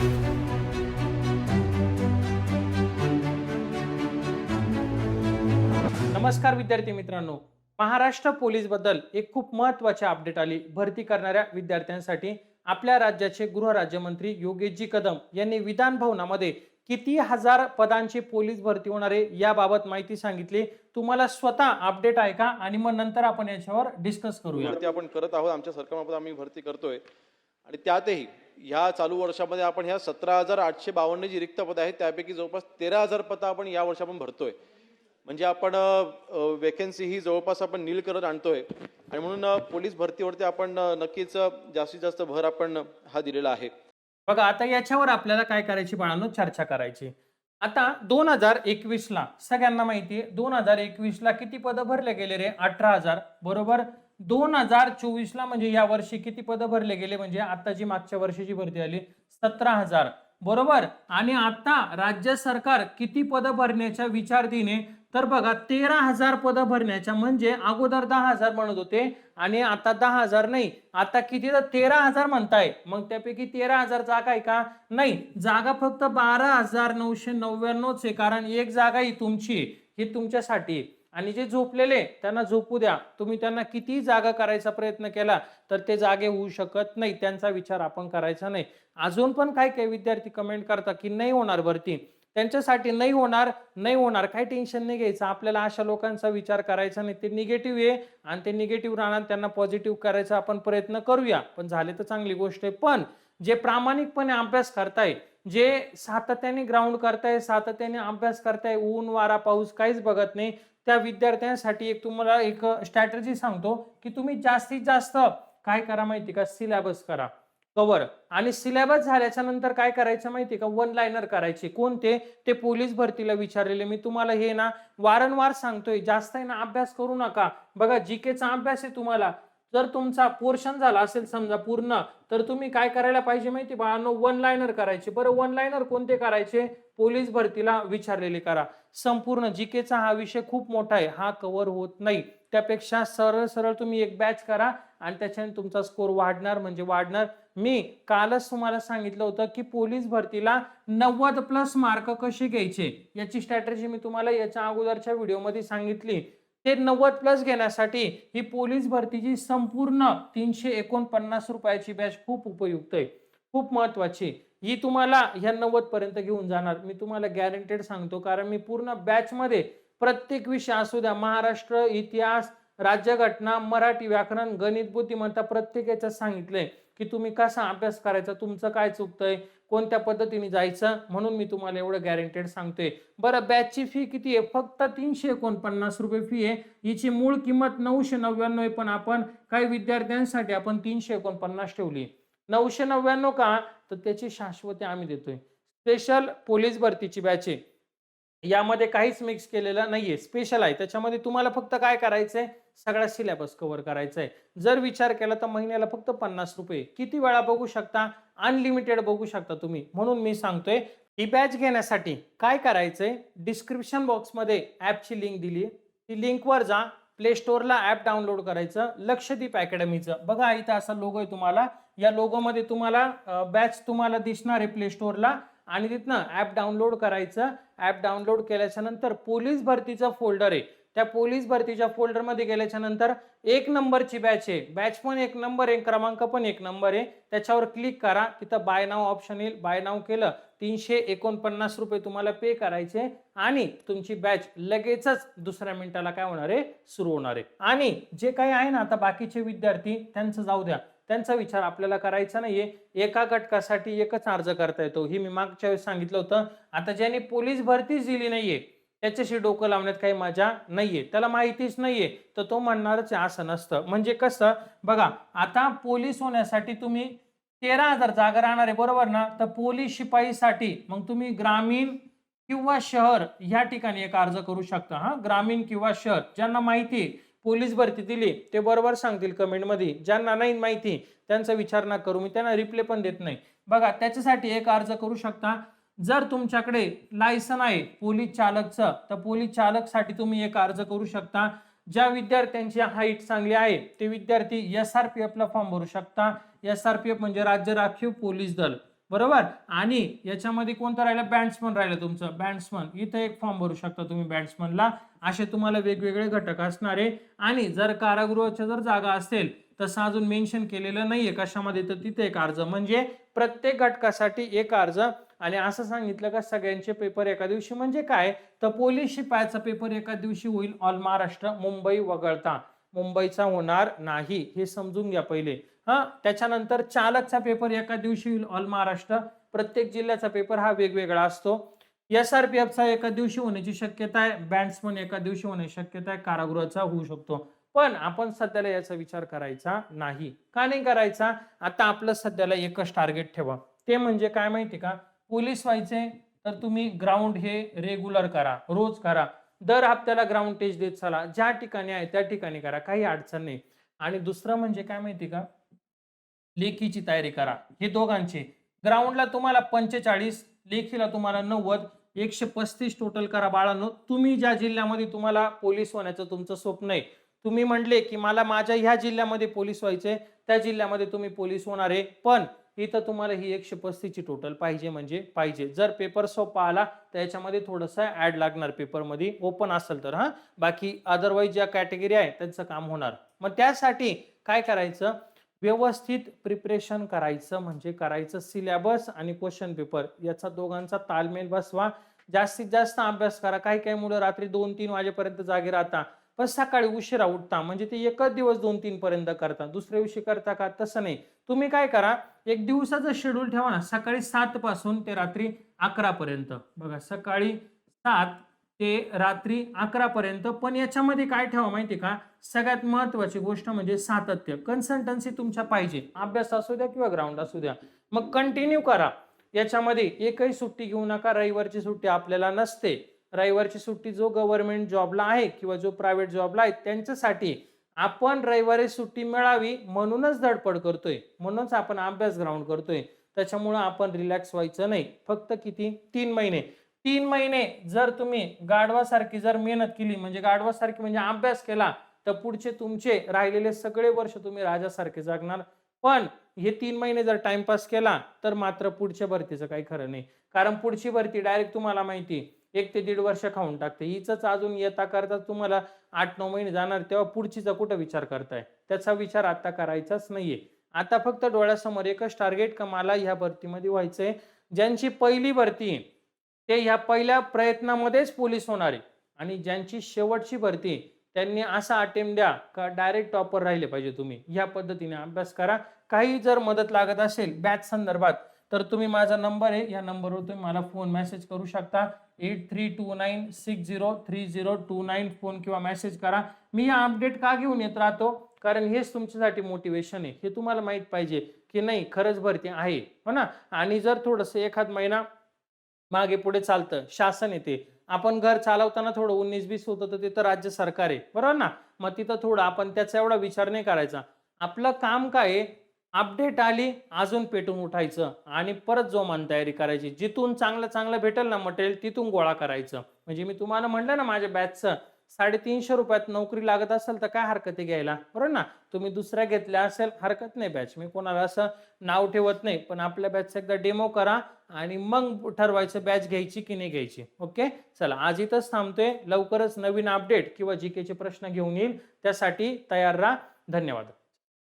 नमस्कार विद्यार्थी मित्रांनो. महाराष्ट्र पोलीसबद्दल एक खूप महत्वाची अपडेट आली. भरती करणाऱ्या विद्यार्थ्यांसाठी आपल्या राज्याचे गृहराज्यमंत्री योगेशजी कदम यांनी विधान भवनामध्ये किती हजार पदांची पोलीस भरती होणार आहे याबाबत माहिती सांगितली. तुम्हाला स्वतः अपडेट आहे का? आणि मग नंतर आपण याच्यावर डिस्कस करूया. आपण करत आहोत. आमच्या सरकारमार्फत आम्ही भरती करतोय. आणि त्यातही ह्या चालू वर्षामध्ये आपण ह्या सतरा हजार आठशे बावन्न जी रिक्त पदं आहेत त्यापैकी जवळपास तेरा हजार पदं आपण या वर्षी आपण भरतोय. म्हणजे आपण वेकेन्सी ही जवळपास आपण नील करत आणतोय. आणि म्हणून पोलीस भरतीवरती आपण नक्कीच जास्तीत जास्त भर आपण हा दिलेला आहे. बघा आता याच्यावर आपल्याला काय करायची बाळांनो? चर्चा करायची. आता दोन हजार एकवीसला सगळ्यांना माहिती आहे दोन हजार एकवीसला किती पदं भरले गेले रे? अठरा हजार बरोबर? दोन हजार चोवीस ला म्हणजे या वर्षी किती पदं भरले गेले? म्हणजे आता जी मागच्या वर्षीची भरती आली सतरा हजार. बरोबर? आणि आता राज्य सरकार किती पदं भरण्याच्या विचारधीने तर बघा तेरा हजार पदं भरण्याच्या म्हणजे अगोदर दहा हजार म्हणत होते आणि आता दहा हजार नाही. आता किती तर तेरा हजार म्हणताय. मग त्यापैकी तेरा हजार जागा आहे का? नाही. जागा फक्त बारा हजार नऊशे नव्याण्णवच आहे. कारण एक जागा ही तुमची ही तुमच्यासाठी. आहे. आणि जे झोपलेले त्यांना झोपू द्या. तुम्ही त्यांना किती जागा करायचा प्रयत्न केला तर ते जागे होऊ शकत नाही. त्यांचा विचार आपण करायचा नाही. अजून पण काही काही विद्यार्थी कमेंट करतात की नाही होणार भरती. त्यांच्यासाठी नाही होणार नाही होणार काही टेन्शन नाही घ्यायचं. आपल्याला अशा लोकांचा विचार करायचा नाही. ते निगेटिव्ह आहे आणि ते निगेटिव्ह राहणार त्यांना पॉझिटिव्ह करायचा आपण प्रयत्न करूया. पण झाले तर चांगली गोष्ट आहे. पण जे प्रामाणिकपणे अभ्यास करताय जे सातत्याने ग्राउंड करताय सातत्याने अभ्यास करताय ऊन वारा पाऊस काहीच बघत नाही त्या विद्यार्थ्यांसाठी एक तुम्हाला एक स्ट्रॅटजी सांगतो की तुम्ही जास्तीत जास्त काय करा माहिती का? सिलेबस करा. कवर आणि सिलेबस झाल्याच्यानंतर काय करायचं माहिती का? वन लाईनर करायचे. कोणते? ते पोलीस भरतीला विचारलेले. मी तुम्हाला हे ना वारंवार सांगतोय. जास्त आहे ना अभ्यास करू नका. बघा जीकेचा अभ्यास आहे तुम्हाला. जर तुमचा पोर्शन झाला असेल समजा पूर्ण तर तुम्ही काय करायला पाहिजे माहिती बाळांनो? वन लायनर करायचे. बरं वन लायनर कोणते करायचे? पोलीस भरतीला विचारलेले करा. संपूर्ण जीकेचा हा विषय खूप मोठा आहे. हा कव्हर होत नाही. त्यापेक्षा सरळ सरळ तुम्ही एक बॅच करा आणि त्याच्याने तुमचा स्कोर वाढणार म्हणजे वाढणार. मी कालच तुम्हाला सांगितलं होतं की पोलीस भरतीला नव्वद प्लस मार्क कसे घ्यायचे? याची स्ट्रॅटेजी मी तुम्हाला याच्या अगोदरच्या व्हिडिओमध्ये सांगितली. ते नव्वद प्लस घेण्यासाठी ही पोलीस भरतीची संपूर्ण तीनशे एकोणपन्नास रुपयाची बॅच खूप उपयुक्त आहे. खूप महत्वाची ही तुम्हाला ह्या नव्वद पर्यंत घेऊन जाणार. मी तुम्हाला गॅरंटेड सांगतो कारण मी पूर्ण बॅचमध्ये प्रत्येक विषय असू द्या महाराष्ट्र इतिहास राज्यघटना मराठी व्याकरण गणित बुद्धिमत्ता प्रत्येक याच्यात सांगितलंय. की तुम्ही कसा अभ्यास करायचा? तुमचं काय चुकतंय? कोणत्या पद्धतीने जायचं? म्हणून मी तुम्हाला एवढं गॅरंटेड सांगतोय. बरं बॅचची फी किती आहे? फक्त तीनशे एकोणपन्नास रुपये फी आहे. हिची मूळ किंमत नऊशे नव्याण्णव आहे पण आपण काही विद्यार्थ्यांसाठी आपण तीनशे एकोणपन्नास ठेवली. नऊशे नव्याण्णव का? तर त्याची शाश्वती आम्ही देतोय. स्पेशल पोलीस भरतीची बॅच आहे. यामध्ये काहीच मिक्स केलेलं नाहीये. स्पेशल आहे. त्याच्यामध्ये तुम्हाला फक्त काय करायचंय? सगळा सिलेबस कव्हर करायचा आहे जर विचार केला तर महिन्याला फक्त पन्नास रुपये. किती वेळा बघू शकता? अनलिमिटेड बघू शकता तुम्ही. म्हणून मी सांगतोय ही बॅच घेण्यासाठी काय करायचंय? डिस्क्रिप्शन बॉक्समध्ये ॲपची लिंक दिली ती लिंकवर जा. प्ले स्टोअरला ॲप डाउनलोड करायचं. लक्षदीप अकॅडमीचं बघा इथं असा लोगो आहे तुम्हाला. या लोगोमध्ये तुम्हाला बॅच तुम्हाला दिसणार आहे प्ले स्टोअरला आणि तिथनं ॲप डाउनलोड करायचं. ॲप डाउनलोड केल्याच्यानंतर पोलीस भरतीचं फोल्डर आहे. त्या पोलीस भरतीच्या फोल्डरमध्ये गेल्याच्यानंतर एक नंबरची बॅच आहे. बॅच पण एक नंबर आहे क्रमांक पण एक नंबर आहे. त्याच्यावर क्लिक करा. तिथं बाय नाव ऑप्शन येईल. बाय नाव केलं तीनशे एकोणपन्नास रुपये तुम्हाला पे करायचे आणि तुमची बॅच लगेचच दुसऱ्या मिनिटाला काय होणार आहे? सुरू होणार आहे. आणि जे काही आहे ना आता बाकीचे विद्यार्थी त्यांचं जाऊ द्या. त्यांचा विचार आपल्याला करायचा नाहीये. एका घटकासाठी एकच अर्ज करता येतो. ही मी मागच्या वेळेस सांगितलं होतं. आता ज्यांनी पोलीस भरतीच दिली नाहीये त्याच्याशी डोकं लावण्यात काही मजा नाहीये. त्याला माहितीच नाहीये. तर तो म्हणणारच असं नसतं. म्हणजे कसं बघा आता पोलीस होण्यासाठी तुम्ही तेरा हजार जागा राहणार आहे बरोबर ना? तर पोलीस शिपाईसाठी मग तुम्ही ग्रामीण किंवा शहर या ठिकाणी एक अर्ज करू शकता. हा ग्रामीण किंवा शहर ज्यांना माहिती आहे, पोलीस भरती दिली ते बरोबर सांगतील कमेंटमध्ये. ज्यांना नाही माहिती त्यांचा विचार ना करू. मी त्यांना रिप्ले पण देत नाही. बघा त्याच्यासाठी एक अर्ज करू शकता. जर तुमच्याकडे लायसन आहे पोलीस चालकचं तर पोलीस चालकसाठी तुम्ही एक अर्ज करू शकता. ज्या विद्यार्थ्यांची हाईट चांगली आहे ते विद्यार्थी एस आर पी एफला फॉर्म भरू शकता. एस आर पी एफ म्हणजे राज्य राखीव पोलीस दल. बरोबर? आणि याच्यामध्ये कोणता राहिलं? बॅट्समन राहिलं तुमचं. बॅट्समन इथं एक फॉर्म भरू शकता तुम्ही बॅट्समनला असे तुम्हाला वेगवेगळे घटक असणारे. आणि जर कारागृहाच्या जर जागा असेल तसं अजून मेन्शन केलेलं नाहीये कशामध्ये तर तिथे एक अर्ज. म्हणजे प्रत्येक घटकासाठी एक अर्ज. आणि असं सांगितलं का सगळ्यांचे पेपर एका दिवशी म्हणजे काय? तर पोलीस शिपायाचा पेपर एका दिवशी होईल. ऑल महाराष्ट्र मुंबई वगळता. मुंबईचा होणार नाही. हे समजून घ्या पहिले. हा त्याच्यानंतर चालकचा पेपर एका दिवशी होईल ऑल महाराष्ट्र प्रत्येक जिल्ह्याचा पेपर हा वेगवेगळा असतो. एस आर पी एफचा एका दिवशी होण्याची शक्यता आहे बँड्समन एका दिवशी होण्याची शक्यता आहे कारागृहाचा होऊ शकतो. पण आपण सध्याला याचा विचार करायचा नाही. का नाही करायचा? आता आपलं सध्याला एकच टार्गेट ठेवा. ते म्हणजे काय माहिती का? पोलीस व्हायचे तर तुम्ही ग्राउंड हे रेग्युलर करा रोज करा. दर हप्त्याला ग्राउंड टेस्ट देत चला. ज्या ठिकाणी आहे त्या ठिकाणी करा. काही अडचण नाही. आणि दुसरं म्हणजे काय माहिती का? लेखीची तयारी करा. हे दोघांचे. ग्राउंडला तुम्हाला पंचेचाळीस लेखीला तुम्हाला नव्वद एकशे पस्तीस टोटल करा बाळांनो. तुम्ही ज्या जिल्ह्यामध्ये तुम्हाला पोलीस होण्याचं तुमचं स्वप्न आहे तुम्ही म्हणले की मला माझ्या ह्या जिल्ह्यामध्ये पोलीस व्हायचे त्या जिल्ह्यामध्ये तुम्ही पोलीस होणार आहे. पण इथं तुम्हाला ही एकशे पस्तीसची टोटल पाहिजे म्हणजे पाहिजे. जर पेपर सोपा आला तर याच्यामध्ये थोडंसं ऍड लागणार पेपरमध्ये ओपन असेल तर हा. बाकी अदरवाईज ज्या कॅटेगरी आहे त्यांचं काम होणार. मग त्यासाठी काय करायचं? व्यवस्थित प्रिपरेशन करायचं म्हणजे करायचं सिलेबस आणि क्वेश्चन पेपर याचा दोघांचा तालमेल बसवा. जास्तीत जास्त अभ्यास करा. काही काही मुलं रात्री दोन तीन वाजेपर्यंत जागे राहता पण सकाळी उशिरा उठता. म्हणजे ते एकच दिवस दोन तीन पर्यंत करता. दुसऱ्या दिवशी करता का? तसं नाही. तुम्ही काय करा एक दिवसाचं शेड्यूल ठेवा ना. सकाळी सात पासून ते रात्री अकरा पर्यंत. बघा सकाळी सात ते रात्री अकरा पर्यंत. पण याच्यामध्ये काय ठेवा माहिती का? सगळ्यात महत्वाची गोष्ट म्हणजे सातत्य. कन्सल्टन्सी तुमच्या पाहिजे. अभ्यास असू द्या किंवा ग्राउंड असू द्या. मग कंटिन्यू करा. याच्यामध्ये एकही सुट्टी घेऊ नका. रविवारची सुट्टी आपल्याला नसते. रविवारची सुट्टी जो गव्हर्नमेंट जॉबला आहे किंवा जो प्रायव्हेट जॉबला आहे त्यांच्यासाठी आपण रविवारी सुट्टी मिळावी म्हणूनच धडपड करतोय. म्हणूनच आपण अभ्यास ग्राउंड करतोय. त्याच्यामुळं आपण रिलॅक्स व्हायचं नाही. फक्त किती? तीन महिने. तीन महिने जर तुम्ही गाढवासारखी जर मेहनत केली म्हणजे गाढवासारखी म्हणजे अभ्यास केला तर पुढचे तुमचे राहिलेले सगळे वर्ष तुम्ही राजासारखे जगणार. पण हे तीन महिने जर टाइमपास केला तर मात्र पुढच्या भरतीचं काही खरं नाही. कारण पुढची भरती डायरेक्ट तुम्हाला माहिती एक ते दीड वर्ष खाऊन टाकते. हिच अजून येता करता तुम्हाला आठ नऊ महिने जाणार तेव्हा पुढचीचा कुठं विचार करताय? त्याचा विचार आता करायचाच नाहीये. आता फक्त डोळ्यासमोर एकच टार्गेट का मला ह्या भरतीमध्ये व्हायचंय? ज्यांची पहिली भरती ते ह्या पहिल्या प्रयत्नामध्येच पोलीस होणार आहे. आणि ज्यांची शेवटची भरती त्यांनी असा अटेम्प्ट द्या का डायरेक्ट टॉपर राहिले पाहिजे तुम्ही. ह्या पद्धतीने अभ्यास करा. काही जर मदत लागत असेल बॅच संदर्भात तर तुम्ही माझा नंबर आहे. या नंबरवर तुम्ही मला फोन मेसेज करू शकता. Eight three two nine six zero three zero two nine phone किंवा मेसेज करा. मी हा अपडेट का घेऊन येत राहतो? कारण हेच तुमच्यासाठी मोटिवेशन आहे. हे तुम्हाला माहीत पाहिजे की नाही खरंच भरती आहे. हो ना? आणि जर थोडंसं एखाद महिना मागे पुढे चालतं. शासन येते. आपण घर चालवताना थोडं उन्नीस बीस होतं तर तिथं राज्य सरकार आहे. बरोबर ना? मग तिथं थोडं आपण त्याचा एवढा विचार नाही करायचा. आपलं काम काय आहे? अपडेट आली अजून पेटून उठायचं आणि परत जोमान तयारी करायची. जिथून चांगलं चांगलं भेटेल ना मटेरियल तिथून गोळा करायचं. म्हणजे मी तुम्हाला म्हणलं ना माझ्या बॅचचं साडेतीनशे रुपयात नोकरी लागत असेल तर काय हरकत आहे घ्यायला? बरोबर ना? तुम्ही दुसऱ्या घेतल्या असेल हरकत नाही बॅच मी कोणाला असं नाव ठेवत नाही पण आपल्या बॅचचा एकदा डेमो करा आणि मग ठरवायचं बॅच घ्यायची की नाही घ्यायची. ओके चला आज इथंच थांबतोय. लवकरच नवीन अपडेट किंवा जी केचे प्रश्न घेऊन येईल. त्यासाठी तयार राहा. धन्यवाद.